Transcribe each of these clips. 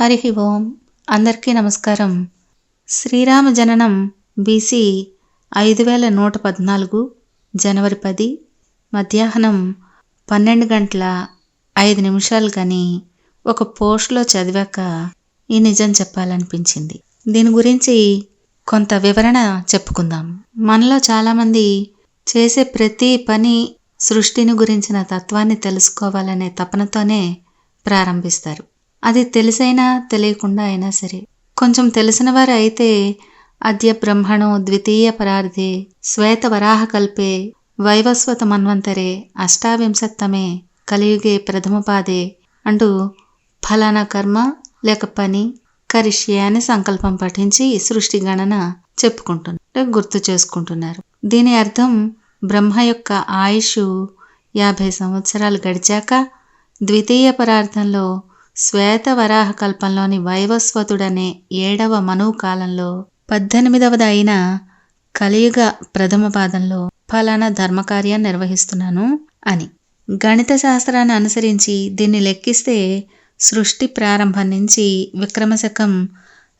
హరి ఓం. అందరికీ నమస్కారం. శ్రీరామ జననం బీసీ ఐదు వేల నూట పద్నాలుగు జనవరి పది మధ్యాహ్నం పన్నెండు గంటల ఐదు నిమిషాలు కానీ ఒక పోస్ట్లో చదివాక ఈ నిజం చెప్పాలనిపించింది. దీని గురించి కొంత వివరణ చెప్పుకుందాం. మనలో చాలామంది చేసే ప్రతి పని సృష్టిని గురించిన తత్వాన్ని తెలుసుకోవాలనే తపనతోనే ప్రారంభిస్తారు. అది తెలిసైనా తెలియకుండా అయినా సరే. కొంచెం తెలిసిన వారు అయితే అద్య బ్రహ్మణో ద్వితీయ పరార్థే శ్వేత వరాహ కల్పే వైవస్వత మన్వంతరే అష్టావింశత్తమే కలియుగే ప్రథమపాదే అంటూ ఫలానా కర్మ లేక పని కరిష్యే అని సంకల్పం పఠించి సృష్టి గణన చెప్పుకుంటున్నారు గుర్తు చేసుకుంటున్నారు. దీని అర్థం బ్రహ్మ యొక్క ఆయుష్ యాభై సంవత్సరాలు గడిచాక ద్వితీయ పరార్థంలో శ్వేత వైవస్వతుడనే ఏడవ మనువు కాలంలో పద్దెనిమిదవది అయిన కలియుగ ప్రథమ పాదంలో ఫలానా ధర్మకార్యాన్ని నిర్వహిస్తున్నాను అని. గణిత శాస్త్రాన్ని అనుసరించి దీన్ని లెక్కిస్తే సృష్టి ప్రారంభం నుంచి విక్రమశకం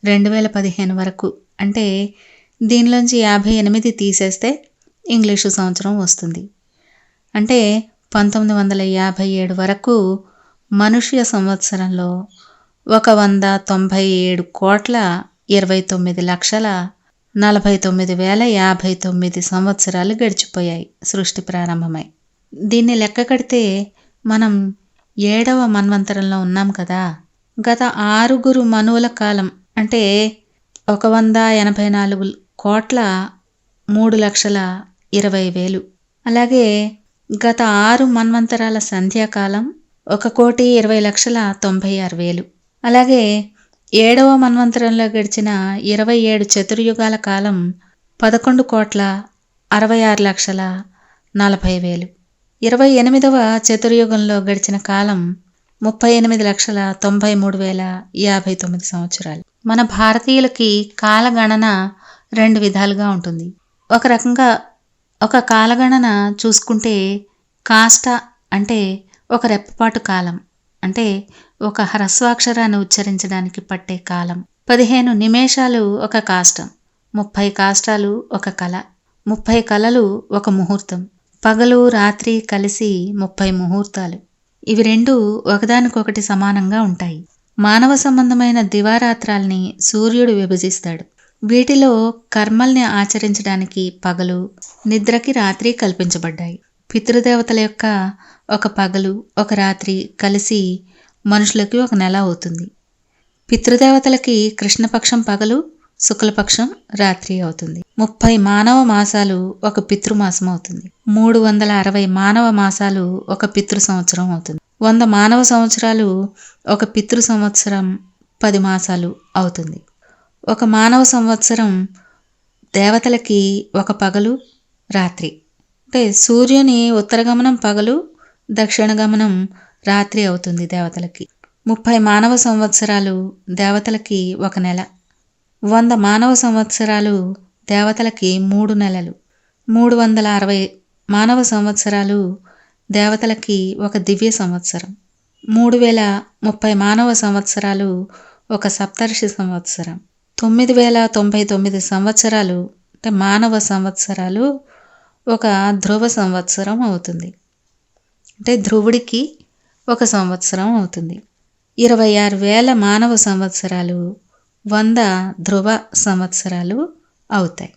రెండు వేల పదిహేను వరకు. అంటే దీనిలోంచి యాభై ఎనిమిది తీసేస్తే ఇంగ్లీషు సంవత్సరం వస్తుంది. అంటే పంతొమ్మిది వందల యాభై ఏడు వరకు మనుష్య సంవత్సరంలో ఒక వంద తొంభై ఏడు కోట్ల ఇరవై తొమ్మిది లక్షల నలభై తొమ్మిది వేల యాభై తొమ్మిది సంవత్సరాలు గడిచిపోయాయి సృష్టి ప్రారంభమై. దీన్ని లెక్క కడితే మనం ఏడవ మన్వంతరంలో ఉన్నాం కదా. గత ఆరుగురు మనువుల కాలం అంటే ఒక వంద ఎనభై నాలుగు కోట్ల మూడు లక్షల ఇరవై వేలు. అలాగే గత ఆరు మన్వంతరాల సంధ్యాకాలం ఒక కోటి ఇరవై లక్షల తొంభై ఆరు వేలు. అలాగే ఏడవ మన్వంతరంలో గడిచిన ఇరవై ఏడు చతుర్యుగాల కాలం పదకొండు కోట్ల అరవై ఆరు లక్షల నలభై వేలు. ఇరవై ఎనిమిదవ చతుర్యుగంలో గడిచిన కాలం ముప్పై ఎనిమిది లక్షల తొంభై మూడు వేల యాభై తొమ్మిది సంవత్సరాలు. మన భారతీయులకి కాలగణన రెండు విధాలుగా ఉంటుంది. ఒక రకంగా ఒక కాలగణన చూసుకుంటే కాష్ట అంటే ఒక రెప్పపాటు కాలం అంటే ఒక హ్రస్వాక్షరాన్ని ఉచ్చరించడానికి పట్టే కాలం. పదిహేను నిమేషాలు ఒక కాష్టం ముప్పై కాష్టాలు ఒక కళ ముప్పై కళలు ఒక ముహూర్తం పగలు రాత్రి కలిసి ముప్పై ముహూర్తాలు. ఇవి రెండు ఒకదానికొకటి సమానంగా ఉంటాయి. మానవ సంబంధమైన దివారాత్రాల్ని సూర్యుడు విభజిస్తాడు. వీటిలో కర్మల్ని ఆచరించడానికి పగలు నిద్రకి రాత్రి కల్పించబడ్డాయి. పితృదేవతల యొక్క ఒక పగలు ఒక రాత్రి కలిసి మనుషులకి ఒక నెల అవుతుంది. పితృదేవతలకి కృష్ణపక్షం పగలు శుక్లపక్షం రాత్రి అవుతుంది. ముప్పై మానవ మాసాలు ఒక పితృమాసం అవుతుంది. మూడు వందల అరవై మానవ మాసాలు ఒక పితృ సంవత్సరం అవుతుంది. వంద మానవ సంవత్సరాలు ఒక పితృ సంవత్సరం పది మాసాలు అవుతుంది. ఒక మానవ సంవత్సరం దేవతలకి ఒక పగలు రాత్రి. అంటే సూర్యుని ఉత్తరగమనం పగలు దక్షిణ గమనం రాత్రి అవుతుంది దేవతలకి. ముప్పై మానవ సంవత్సరాలు దేవతలకి ఒక నెల. వంద మానవ సంవత్సరాలు దేవతలకి మూడు నెలలు. మూడు వందల అరవై మానవ సంవత్సరాలు దేవతలకి ఒక దివ్య సంవత్సరం. మూడు వేల ముప్పై మానవ సంవత్సరాలు ఒక సప్తర్షి సంవత్సరం. తొమ్మిది వేల తొంభై తొమ్మిది సంవత్సరాలు అంటే మానవ సంవత్సరాలు ఒక ధ్రువ సంవత్సరం అవుతుంది. అంటే ధ్రువుడికి ఒక సంవత్సరం అవుతుంది. ఇరవై ఆరు వేల మానవ సంవత్సరాలు వంద ధ్రువ సంవత్సరాలు అవుతాయి.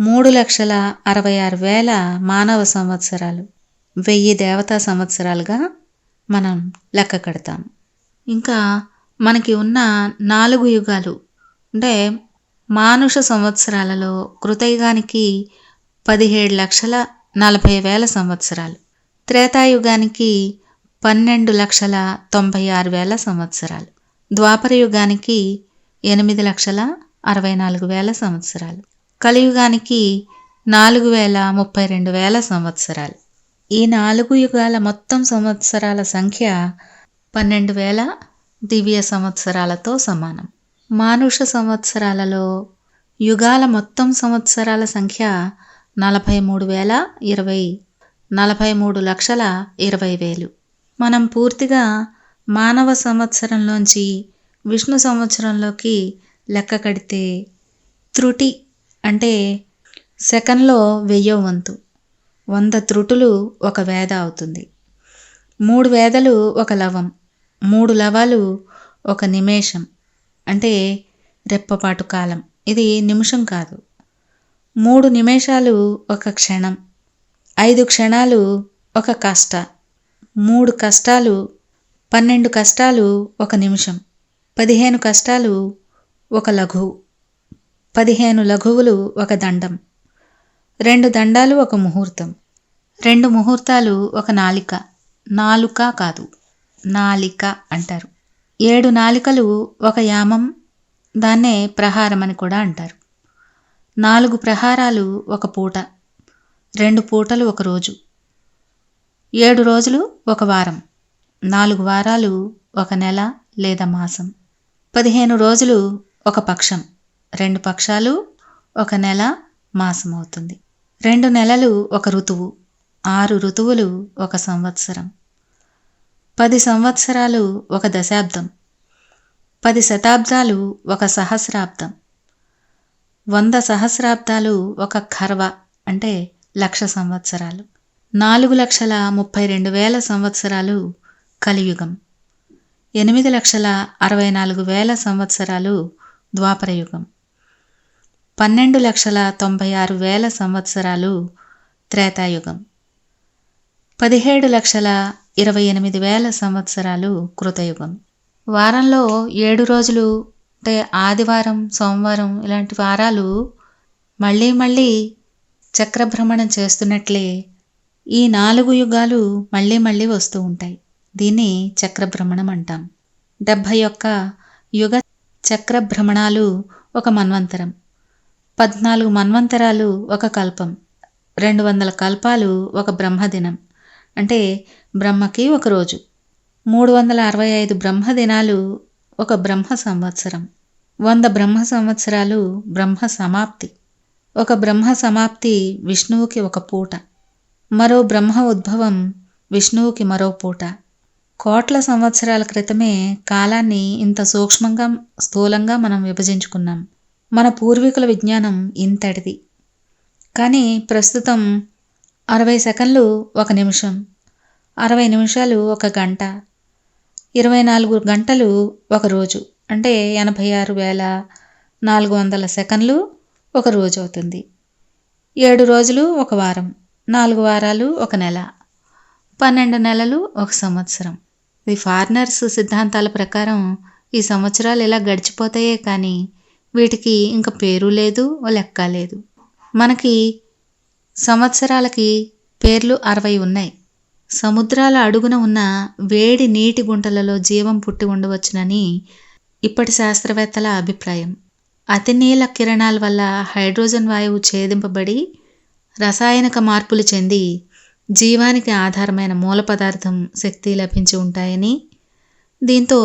మూడు లక్షల అరవై ఆరు వేల మానవ సంవత్సరాలు వెయ్యి దేవతా సంవత్సరాలుగా మనం లెక్క కడతాం. ఇంకా మనకి ఉన్న నాలుగు యుగాలు అంటే మానుష సంవత్సరాలలో కృతయుగానికి పదిహేడు లక్షల నలభై వేల సంవత్సరాలు. త్రేతాయుగానికి పన్నెండు లక్షల తొంభై ఆరు వేల సంవత్సరాలు. ద్వాపర యుగానికి ఎనిమిది లక్షల అరవై నాలుగు వేల సంవత్సరాలు. కలియుగానికి నాలుగు వేల ముప్పై రెండు వేల సంవత్సరాలు. ఈ నాలుగు యుగాల మొత్తం సంవత్సరాల సంఖ్య పన్నెండు వేల దివ్య సంవత్సరాలతో సమానం. మానుష సంవత్సరాలలో యుగాల మొత్తం సంవత్సరాల సంఖ్య నలభై మూడు వేల ఇరవై నలభై మూడు లక్షల ఇరవై వేలు. మనం పూర్తిగా మానవ సంవత్సరంలోంచి విష్ణు సంవత్సరంలోకి లెక్క కడితే త్రుటి అంటే సెకండ్లో వెయ్యో వంతు. వంద త్రుటులు ఒక వేద అవుతుంది. మూడు వేదలు ఒక లవం. మూడు లవాలు ఒక నిమేషం అంటే రెప్పపాటు కాలం. ఇది నిమిషం కాదు. మూడు నిమేషాలు ఒక క్షణం. ఐదు క్షణాలు ఒక కష్ట మూడు కష్టాలు పన్నెండు కష్టాలు ఒక నిమిషం పదిహేను కష్టాలు ఒక లఘువు పదిహేను లఘువులు ఒక దండం రెండు దండాలు ఒక ముహూర్తం రెండు ముహూర్తాలు ఒక నాలిక నాలుక కాదు నాలిక అంటారు. ఏడు నాలికలు ఒక యామం దాన్నే ప్రహారం అని కూడా అంటారు. నాలుగు ప్రహారాలు ఒక పూట రెండు పూటలు ఒక రోజు. ఏడు రోజులు ఒక వారం. నాలుగు వారాలు ఒక నెల లేదా మాసం. పదిహేను రోజులు ఒక పక్షం. రెండు పక్షాలు ఒక నెల మాసం అవుతుంది. రెండు నెలలు ఒక ఋతువు. ఆరు ఋతువులు ఒక సంవత్సరం. పది సంవత్సరాలు ఒక దశాబ్దం. పది శతాబ్దాలు ఒక సహస్రాబ్దం. వంద సహస్రాబ్దాలు ఒక ఖర్వ అంటే లక్ష సంవత్సరాలు. నాలుగు లక్షల ముప్పై రెండు వేల సంవత్సరాలు కలియుగం. ఎనిమిది లక్షల అరవై నాలుగు వేల సంవత్సరాలు ద్వాపరయుగం పన్నెండు లక్షల తొంభై ఆరు వేల సంవత్సరాలు త్రేతాయుగం. పదిహేడు లక్షల ఇరవై ఎనిమిది వేల సంవత్సరాలు కృతయుగం. వారంలో ఏడు రోజులు అంటే ఆదివారం సోమవారం ఇలాంటి వారాలు మళ్ళీ మళ్ళీ చక్రభ్రమణం చేస్తున్నట్లే ఈ నాలుగు యుగాలు మళ్ళీ మళ్ళీ వస్తూ ఉంటాయి. దీన్ని చక్రభ్రమణం అంటాం. డెబ్భై ఒక్క యుగ చక్రభ్రమణాలు ఒక మన్వంతరం. పద్నాలుగు మన్వంతరాలు ఒక కల్పం. రెండు వందల కల్పాలు ఒక బ్రహ్మదినం. అంటే బ్రహ్మకి ఒక రోజు. మూడు వందల అరవై ఐదు బ్రహ్మదినాలు ఒక బ్రహ్మ సంవత్సరం. వంద బ్రహ్మ సంవత్సరాలు బ్రహ్మ సమాప్తి. ఒక బ్రహ్మ సమాప్తి విష్ణువుకి ఒక పూట. మరో బ్రహ్మ ఉద్భవం విష్ణువుకి మరో పూట. కోట్ల సంవత్సరాల క్రితమే కాలాన్ని ఇంత సూక్ష్మంగా స్థూలంగా మనం విభజించుకున్నాం. మన పూర్వీకుల విజ్ఞానం ఇంతటిది. కానీ ప్రస్తుతం అరవై సెకండ్లు ఒక నిమిషం. అరవై నిమిషాలు ఒక గంట. ఇరవై నాలుగు గంటలు ఒక రోజు. అంటే ఎనభై ఆరు వేల నాలుగు వందల సెకండ్లు ఒక రోజు అవుతుంది. ఏడు రోజులు ఒక వారం నాలుగు వారాలు ఒక నెల పన్నెండు నెలలు ఒక సంవత్సరం. ఈ ఫారినర్స్ సిద్ధాంతాల ప్రకారం ఈ సంవత్సరాలు ఇలా గడిచిపోతాయే కానీ వీటికి ఇంకా పేరు లేదు లెక్క లేదు. మనకి సంవత్సరాలకి పేర్లు అరవై ఉన్నాయి. సముద్రాల అడుగున ఉన్న వేడి నీటి గుంటలలో జీవం పుట్టి ఉండవచ్చునని ఇప్పటి శాస్త్రవేత్తల అభిప్రాయం. అతి నీల కిరణాల వల్ల హైడ్రోజన్ వాయువు ఛేదింపబడి రసాయనిక మార్పులు చెంది జీవానికి ఆధారమైన మూల పదార్థం శక్తి లభించి ఉంటాయని దీంతో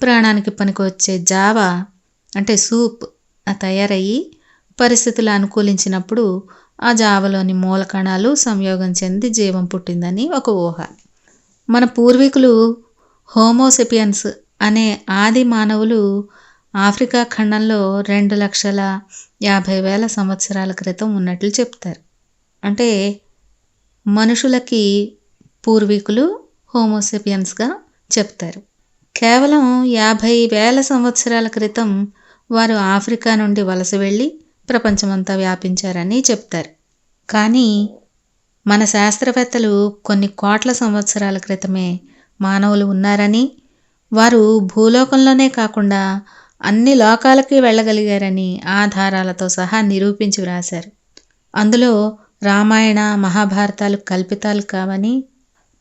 ప్రాణానికి పనికొచ్చే జావ అంటే సూప్ తయారయ్యి పరిస్థితులు అనుకూలించినప్పుడు ఆ జావలోని మూల కణాలు సంయోగం చెంది జీవం పుట్టిందని ఒక ఊహ. మన పూర్వీకులు హోమోసెపియన్స్ అనే ఆది మానవులు ఆఫ్రికా ఖండంలో రెండు లక్షల యాభై వేల సంవత్సరాల క్రితం ఉన్నట్లు చెప్తారు. అంటే మనుషులకి పూర్వీకులు హోమోసెపియన్స్గా చెప్తారు. కేవలం యాభై వేల సంవత్సరాల క్రితం వారు ఆఫ్రికా నుండి వలస వెళ్ళి ప్రపంచమంతా వ్యాపించారని చెప్తారు. కానీ మన శాస్త్రవేత్తలు కొన్ని కోట్ల సంవత్సరాల క్రితమే మానవులు ఉన్నారని వారు భూలోకంలోనే కాకుండా అన్ని లోకాలకి వెళ్ళగలిగారని ఆధారాలతో సహా నిరూపించి వ్రాశారు. అందులో రామాయణ మహాభారతాలు కల్పితాలు కావని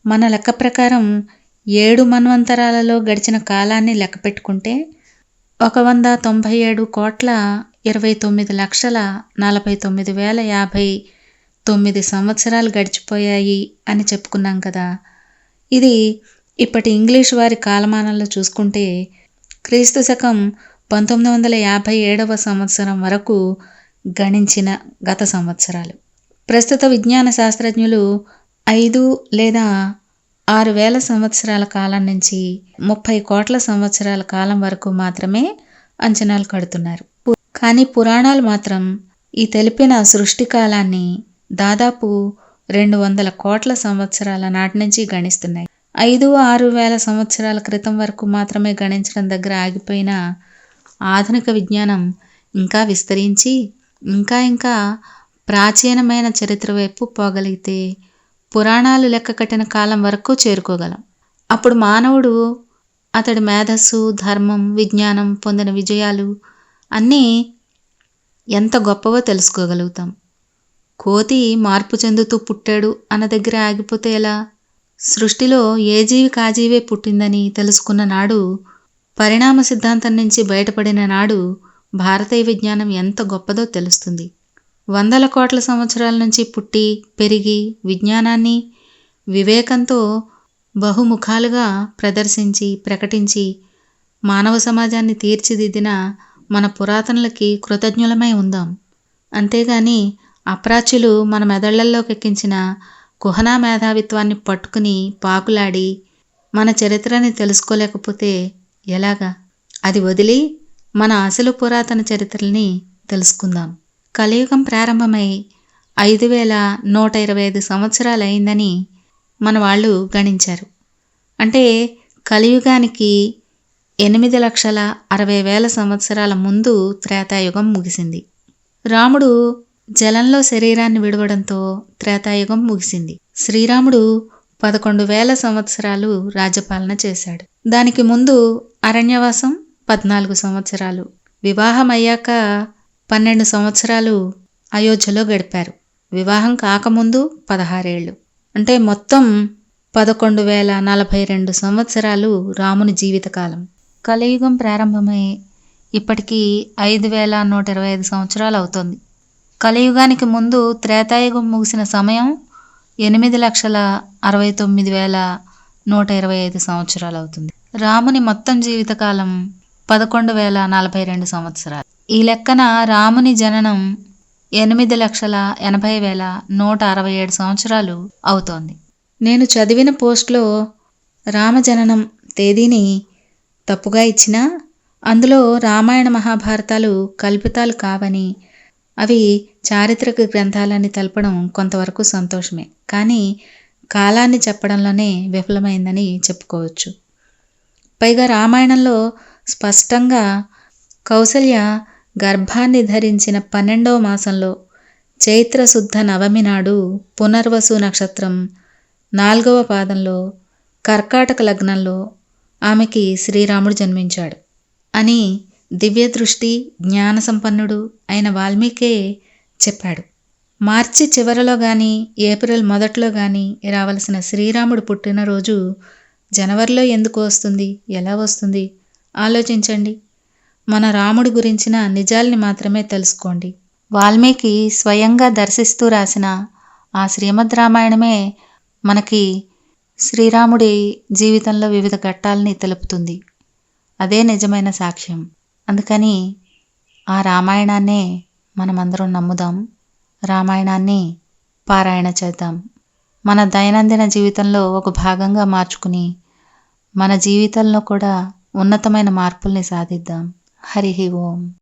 మన లెక్క ప్రకారం ఏడు మన్వంతరాలలో గడిచిన కాలాన్ని లెక్క పెట్టుకుంటే ఒక వంద తొంభై ఏడు కోట్ల ఇరవై తొమ్మిది లక్షల నలభై తొమ్మిది వేల యాభై తొమ్మిది సంవత్సరాలు గడిచిపోయాయి అని చెప్పుకున్నాం కదా. ఇది ఇప్పటి ఇంగ్లీష్ వారి కాలమానంలో చూసుకుంటే క్రీస్తు శకం పంతొమ్మిది వందల యాభై ఏడవ సంవత్సరం వరకు గణించిన గత సంవత్సరాలు. ప్రస్తుత విజ్ఞాన శాస్త్రజ్ఞులు ఐదు లేదా ఆరు వేల సంవత్సరాల కాలం నుంచి ముప్పై కోట్ల సంవత్సరాల కాలం వరకు మాత్రమే అంచనాలు కడుతున్నారు. కానీ పురాణాలు మాత్రం ఈ తెలిపిన సృష్టి కాలాన్ని దాదాపు రెండు వందల కోట్ల సంవత్సరాల నాటి నుంచి గణిస్తున్నాయి. ఐదు ఆరు వేల సంవత్సరాల క్రితం వరకు మాత్రమే గణించడం దగ్గర ఆగిపోయిన ఆధునిక విజ్ఞానం ఇంకా విస్తరించి ఇంకా ఇంకా ప్రాచీనమైన చరిత్ర వైపు పోగలిగితే పురాణాలు లెక్క కట్టిన కాలం వరకు చేరుకోగలం. అప్పుడు మానవుడు అతడి మేధస్సు ధర్మం విజ్ఞానం పొందిన విజయాలు అన్నీ ఎంత గొప్పవో తెలుసుకోగలుగుతాం. కోతి మార్పు చెందుతూ పుట్టాడు అన్న దగ్గర ఆగిపోతే ఎలా? సృష్టిలో ఏ జీవి కాజీవే పుట్టిందని తెలుసుకున్న నాడు పరిణామ సిద్ధాంతం నుంచి బయటపడిన నాడు భారతీయ విజ్ఞానం ఎంత గొప్పదో తెలుస్తుంది. వందల కోట్ల సంవత్సరాల నుంచి పుట్టి పెరిగి విజ్ఞానాన్ని వివేకంతో బహుముఖాలుగా ప్రదర్శించి ప్రకటించి మానవ సమాజాన్ని తీర్చిదిద్దిన మన పురాతనులకి కృతజ్ఞులమై ఉందాం. అంతేగాని అప్రాచ్యులు మన మెదళ్ళలోకి ఎక్కించిన కుహనా మేధావిత్వాన్ని పట్టుకుని పాకులాడి మన చరిత్రని తెలుసుకోలేకపోతే ఎలాగా? అది వదిలి మన అసలు పురాతన చరిత్రల్ని తెలుసుకుందాం. కలియుగం ప్రారంభమై ఐదు వేల నూట ఇరవై ఐదు సంవత్సరాలు అయిందని మన వాళ్ళు గణించారు. అంటే కలియుగానికి ఎనిమిది లక్షల అరవై వేల సంవత్సరాల ముందు త్రేతాయుగం ముగిసింది. రాముడు జలంలో శరీరాన్ని విడవడంతో త్రేతాయుగం ముగిసింది. శ్రీరాముడు పదకొండు వేల సంవత్సరాలు రాజ్యపాలన చేశాడు. దానికి ముందు అరణ్యవాసం పద్నాలుగు సంవత్సరాలు వివాహం అయ్యాక పన్నెండు సంవత్సరాలు అయోధ్యలో గడిపారు. వివాహం కాకముందు పదహారేళ్ళు. అంటే మొత్తం పదకొండు వేల నలభై రెండు సంవత్సరాలు రాముని జీవితకాలం. కలియుగం ప్రారంభమై ఇప్పటికీ ఐదు వేల నూట ఇరవై ఐదు సంవత్సరాలు అవుతుంది. కలియుగానికి ముందు త్రేతాయుగం ముగిసిన సమయం ఎనిమిది లక్షల అరవై తొమ్మిది వేల నూట ఇరవై ఐదు సంవత్సరాలు అవుతుంది. రాముని మొత్తం జీవితకాలం పదకొండు వేల నలభై రెండు సంవత్సరాలు. ఈ లెక్కన రాముని జననం ఎనిమిది లక్షల ఎనభై వేల నూట అరవై ఏడు సంవత్సరాలు అవుతోంది. నేను చదివిన పోస్ట్లో రామజననం తేదీని తప్పుగా ఇచ్చిన అందులో రామాయణ మహాభారతాలు కల్పితాలు కావని అవి చారిత్రక గ్రంథాలని తెలపడం కొంతవరకు సంతోషమే. కానీ కాలాన్ని చెప్పడంలోనే విఫలమైందని చెప్పుకోవచ్చు. పైగా రామాయణంలో స్పష్టంగా కౌసల్య గర్భాన్ని ధరించిన పన్నెండవ మాసంలో చైత్రశుద్ధ నవమి నాడు పునర్వసు నక్షత్రం నాలుగవ పాదంలో కర్కాటక లగ్నంలో ఆమెకి శ్రీరాముడు జన్మించాడు అని దివ్య దృష్టి జ్ఞాన సంపన్నుడు అయిన వాల్మీకే చెప్పాడు. మార్చి చివరలో కానీ ఏప్రిల్ మొదట్లో కానీ రావలసిన శ్రీరాముడు పుట్టినరోజు జనవరిలో ఎందుకు వస్తుంది ఎలా వస్తుంది? ఆలోచించండి. మన రాముడి గురించిన నిజాల్ని మాత్రమే తెలుసుకోండి. వాల్మీకి స్వయంగా దర్శిస్తూ రాసిన ఆ శ్రీమద్ రామాయణమే మనకి శ్రీరాముడి జీవితంలో వివిధ ఘట్టాలని తెలుపుతుంది. అదే నిజమైన సాక్ష్యం. అందుకని ఆ రామాయణాన్నే మనమందరం నమ్ముదాం. రామాయణాన్ని పారాయణ చేద్దాం. మన దైనందిన జీవితంలో ఒక భాగంగా మార్చుకుని మన జీవితంలో కూడా ఉన్నతమైన మార్పుల్ని సాధిద్దాం. హరి ఓం.